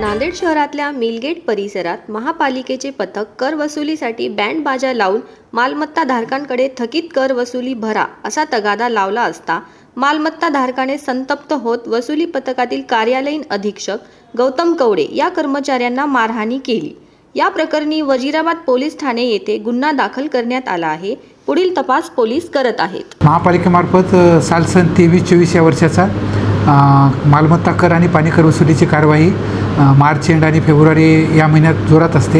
नांदेड शहरातल्या मिलगेट परिसरात महापालिकेचे पथक कर वसुलीसाठी बँड बाजा लावून मालमत्ता धारकांकडे थकीत कर वसुली भरा असा तगादा लावला असता मालमत्ता धारकाने संतप्त होत वसुली पथकातील कार्यालयीन अधीक्षक गौतम कवडे या कर्मचाऱ्यांना मारहाणी केली. या प्रकरणी वजिराबाद पोलीस ठाणे येथे गुन्हा दाखल करण्यात आला आहे. पुढील तपास पोलीस करत आहेत. महापालिकेमार्फत साल सन तेवीस चोवीस या वर्षाचा मालमत्ता कर आणि पाणी कर वसुलीची कार्यवाही मार्च एंड आणि फेब्रुवारी या महिन्यात जोरात असते.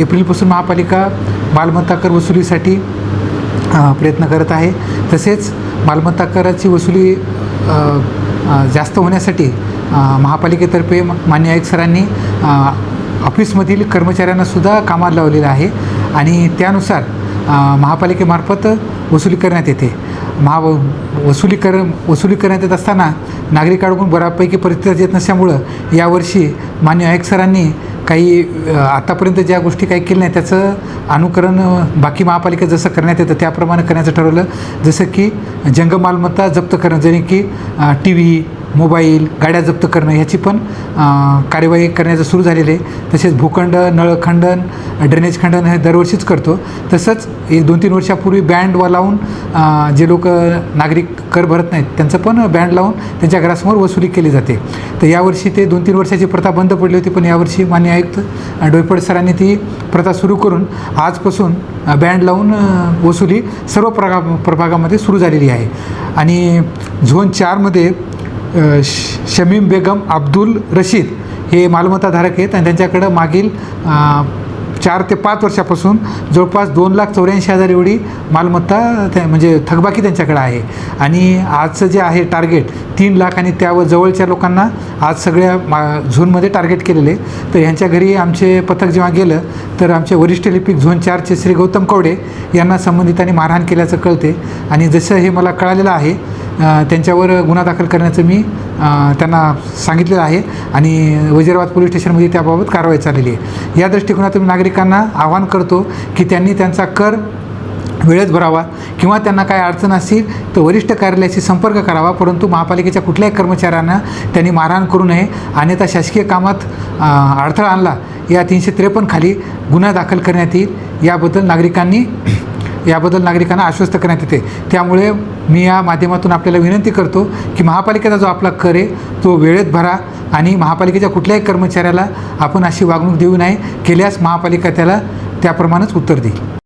एप्रिलपासून महापालिका मालमत्ता कर वसुलीसाठी प्रयत्न करत आहे. तसेच मालमत्ता कराची वसुली जास्त होण्यासाठी महापालिकेतर्फे मान्य आयुक्त सरांनी ऑफिसमधील कर्मचाऱ्यांनासुद्धा कामाला लावलेलं आहे. आणि त्यानुसार महापालिकेमार्फत वसुली करण्यात येते. महा वसुली कर वसुली करण्यात येत असताना नागरिकांकडून बऱ्यापैकी प्रतिसाद येत नसल्यामुळं यावर्षी मान्य आयुक्त सरांनी काही आत्तापर्यंत आतापर्यंत ज्या गोष्टी काही केल्या नाही त्याचं अनुकरण बाकी महापालिका जसं करण्यात येतं त्याप्रमाणे करण्याचं ठरवलं. जसं की जंग मालमत्ता जप्त करणं जणे की टी व्ही मोबाईल गाड्या जप्त करणं ह्याची पण कार्यवाही करण्याचं सुरू झालेलं आहे. तसेच भूखंड नळखंडन ड्रेनेज खंडन हे दरवर्षीच करतो. तसंच एक दोन तीन वर्षापूर्वी बँड वा लावून जे लोक नागरिक कर भरत नाहीत त्यांचं पण बँड लावून त्यांच्या घरासमोर वसुली केली जाते. तर यावर्षी ते दोन तीन वर्षाची प्रथा बंद पडली होती पण यावर्षी मान्य आयुक्त डोईपड सरांनी ती प्रथा सुरू करून आजपासून बँड लावून वसुली सर्व प्रगा प्रभागामध्ये सुरू झालेली आहे. आणि झोन चारमध्ये श- शमीम बेगम अब्दुल रशीद हे मालमत्ताधारक आहेत आणि त्यांच्याकडं मागील चार ते पाच वर्षापासून जवळपास दोन लाख चौऱ्याऐंशी हजार एवढी मालमत्ता त्या म्हणजे थकबाकी त्यांच्याकडे आहे. आणि आजचं जे आहे टार्गेट तीन लाख आणि त्यावर जवळच्या लोकांना आज सगळ्या मा झोनमध्ये टार्गेट केलेले. तर ह्यांच्या घरी आमचे पथक जेव्हा गेलं तर आमचे वरिष्ठ लिपिक झोन चारचे श्री गौतम कवडे यांना संबंधितांनी मारहाण केल्याचं कळते. आणि जसं हे मला कळालेलं आहे त्यांच्यावर गुन्हा दाखल करण्याचं मी त्यांना सांगितलेलं आहे आणि वजीराबाद पोलीस स्टेशनमध्ये त्याबाबत कारवाई चाललेली आहे. या दृष्टिकोनातून नागरिकांना आवाहन करतो की त्यांनी त्यांचा कर वेळेत भरावा किंवा त्यांना काय अडचण असेल तर वरिष्ठ कार्यालयाशी संपर्क करावा परंतु महापालिकेच्या कुठल्याही कर्मचाऱ्यांना त्यांनी मारहाण करू नये. अन्यथा शासकीय कामात अडथळा आणला या तीनशे त्रेपन्न खाली गुन्हा दाखल करण्यात येईल. याबद्दल नागरिकांनी याबद्दल नागरिकांना आश्वस्त करण्यात येते. त्यामुळे मी या माध्यमातून आपल्याला विनंती करतो की महापालिकेचा जो आपला कर आहे तो वेळेत भरा आणि महापालिकेच्या कुठल्याही कर्मचाऱ्याला आपण अशी वागणूक देऊ नये. केल्यास महापालिका त्याला त्याप्रमाणेच उत्तर देईल.